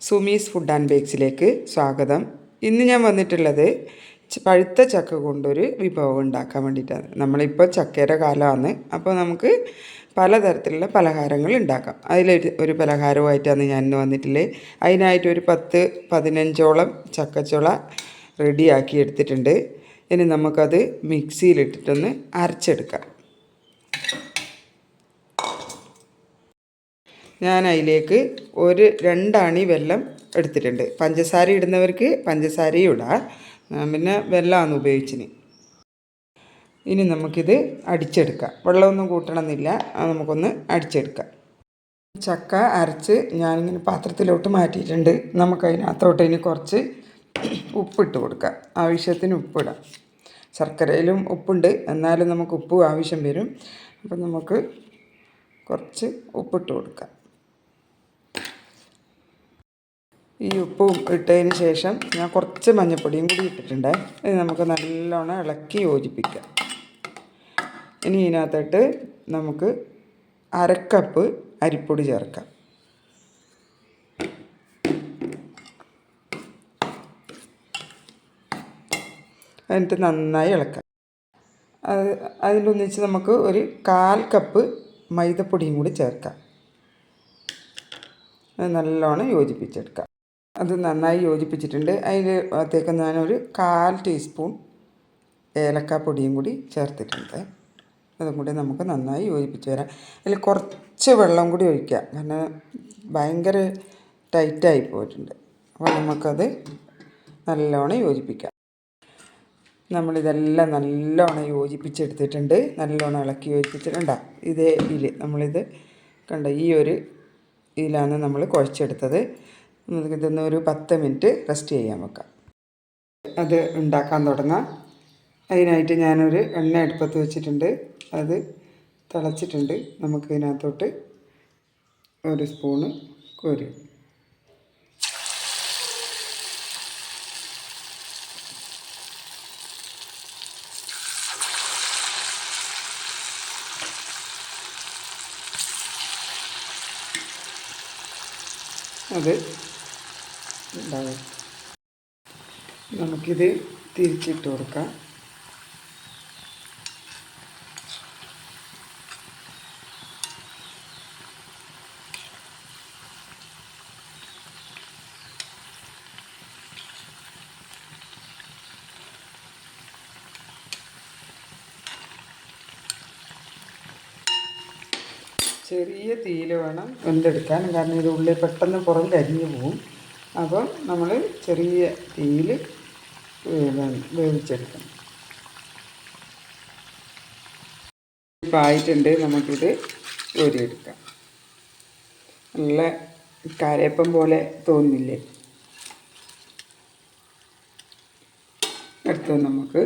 Sumi's food and ബേക്സിലേക്ക് സ്വാഗതം. ഇന്ന് ഞാൻ വന്നിട്ടുള്ളത് പഴുത്ത ചക്ക കൊണ്ടൊരു വിഭവം ഉണ്ടാക്കാൻ വേണ്ടിയിട്ടാണ്. നമ്മളിപ്പോൾ ചക്കയുടെ കാലമാണ്. അപ്പോൾ നമുക്ക് പലതരത്തിലുള്ള പലഹാരങ്ങൾ ഉണ്ടാക്കാം. അതിൽ ഒരു പലഹാരമായിട്ടാണ് ഞാൻ ഇന്ന് വന്നിട്ടുള്ളത്. അതിനായിട്ട് ഒരു പത്ത് പതിനഞ്ചോളം ചക്കച്ചുള റെഡിയാക്കി എടുത്തിട്ടുണ്ട്. ഇനി നമുക്കത് മിക്സിയിലിട്ടിട്ടൊന്ന് അരച്ചെടുക്കാം. ഞാൻ അതിലേക്ക് ഒരു രണ്ടാണി വെല്ലം എടുത്തിട്ടുണ്ട്. പഞ്ചസാര ഇടുന്നവർക്ക് പഞ്ചസാരയും ഇടാം. പിന്നെ വെല്ലമാണ് ഉപയോഗിച്ചിന്. ഇനി നമുക്കിത് അടിച്ചെടുക്കാം. വെള്ളമൊന്നും കൂട്ടണമെന്നില്ല. നമുക്കൊന്ന് അടിച്ചെടുക്കാം. ചക്ക അരച്ച് ഞാനിങ്ങനെ പാത്രത്തിലോട്ട് മാറ്റിയിട്ടുണ്ട്. നമുക്കതിനകത്തോട്ട് ഇനി കുറച്ച് ഉപ്പിട്ട് കൊടുക്കാം. ആവശ്യത്തിന് ഉപ്പിടാം. ശർക്കരയിലും ഉപ്പുണ്ട്. എന്നാലും നമുക്ക് ഉപ്പ് ആവശ്യം വരും. അപ്പം നമുക്ക് കുറച്ച് ഉപ്പിട്ട് കൊടുക്കാം. ഈ ഉപ്പും ഇട്ടതിന് ശേഷം ഞാൻ കുറച്ച് മഞ്ഞൾപ്പൊടിയും കൂടി ഇട്ടിട്ടുണ്ട്. ഇത് നമുക്ക് നല്ലോണം ഇളക്കി യോജിപ്പിക്കാം. ഇനി ഇതിനകത്തോട്ട് നമുക്ക് അരക്കപ്പ് അരിപ്പൊടി ചേർക്കാം. എന്നിട്ട് നന്നായി ഇളക്കാം. അത് അതിലൊന്നിച്ച് നമുക്ക് ഒരു കാൽ കപ്പ് മൈദപ്പൊടിയും കൂടി ചേർക്കാം. നല്ലോണം യോജിപ്പിച്ചെടുക്കാം. അത് നന്നായി യോജിപ്പിച്ചിട്ടുണ്ട്. അതിന് അകത്തേക്ക് ഞാനൊരു കാൽ ടീസ്പൂൺ ഏലക്കാപ്പൊടിയും കൂടി ചേർത്തിട്ടുണ്ട്. അതും കൂടി നമുക്ക് നന്നായി യോജിപ്പിച്ച് വരാം. അതിൽ കുറച്ച് വെള്ളം കൂടി ഒഴിക്കാം. കാരണം ഭയങ്കര ടൈറ്റായി പോയിട്ടുണ്ട്. അപ്പോൾ നമുക്കത് നല്ലോണം യോജിപ്പിക്കാം. നമ്മളിതെല്ലാം നല്ലോണം യോജിപ്പിച്ചെടുത്തിട്ടുണ്ട്. നല്ലോണം ഇളക്കി യോജിപ്പിച്ചിട്ടുണ്ട്. ഇതേ ഇതിൽ നമ്മളിത് കണ്ട? ഈ ഒരു ഇതിലാണ് നമ്മൾ കുഴച്ചെടുത്തത്. നമുക്ക് ഇതൊന്ന് ഒരു പത്ത് മിനിറ്റ് റെസ്റ്റ് ചെയ്യാൻ വെക്കാം. അത് ഉണ്ടാക്കാൻ തുടങ്ങാം. അതിനായിട്ട് ഞാനൊരു എണ്ണ അടുപ്പത്ത് വെച്ചിട്ടുണ്ട്. അത് തിളച്ചിട്ടുണ്ട്. നമുക്ക് ഇതിനകത്തോട്ട് ഒരു സ്പൂണ് കോരി. അത് ഉണ്ടാവും നമുക്കിത് തിരിച്ചിട്ട് കൊടുക്കാം. ചെറിയ തീയിൽ വേണം വെന്തെടുക്കാൻ. കാരണം ഇത് ഉള്ളിൽ പെട്ടെന്ന് പുറം കരിഞ്ഞു പോവും. അപ്പോൾ നമ്മൾ ചെറിയ തീയിൽ വേവിച്ചെടുക്കണം. ഇപ്പം ആയിട്ടുണ്ട് നമുക്കിത് കോരിയെടുക്കാം. നല്ല കാരയപ്പം പോലെ തോന്നില്ലേ എടുത്ത് നമുക്ക്.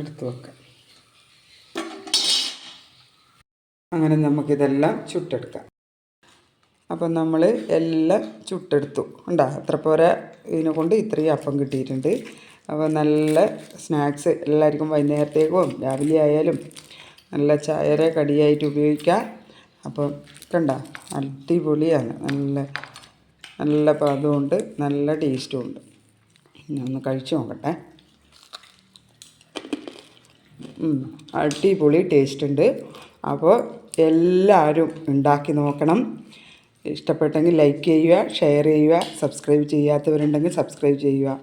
എടുത്തു വെക്കാം. അങ്ങനെ നമുക്കിതെല്ലാം ചുട്ടെടുക്കാം. അപ്പം നമ്മൾ എല്ലാം ചുട്ടെടുത്തു. ഉണ്ടാ അത്ര പോരാ ഇതിനെ കൊണ്ട് ഇത്രയും അപ്പം കിട്ടിയിട്ടുണ്ട്. അപ്പോൾ നല്ല സ്നാക്സ് എല്ലാവർക്കും വൈകുന്നേരത്തേക്കും രാവിലെ ആയാലും നല്ല ചായരെ കടിയായിട്ട് ഉപയോഗിക്കാം. അപ്പം കണ്ട? അടിപൊളിയാണ്. നല്ല നല്ല പദമുണ്ട് നല്ല ടേസ്റ്റും ഉണ്ട്. ഒന്ന് കഴിച്ചു നോക്കട്ടെ. അടിപൊളി ടേസ്റ്റ് ഉണ്ട്. അപ്പോൾ എല്ലാവരും ഉണ്ടാക്കി നോക്കണം. ഇഷ്ടപ്പെട്ടെങ്കിൽ ലൈക്ക് ചെയ്യുക ഷെയർ ചെയ്യുക സബ്സ്ക്രൈബ് ചെയ്യാത്തവരുണ്ടെങ്കിൽ സബ്സ്ക്രൈബ് ചെയ്യുക.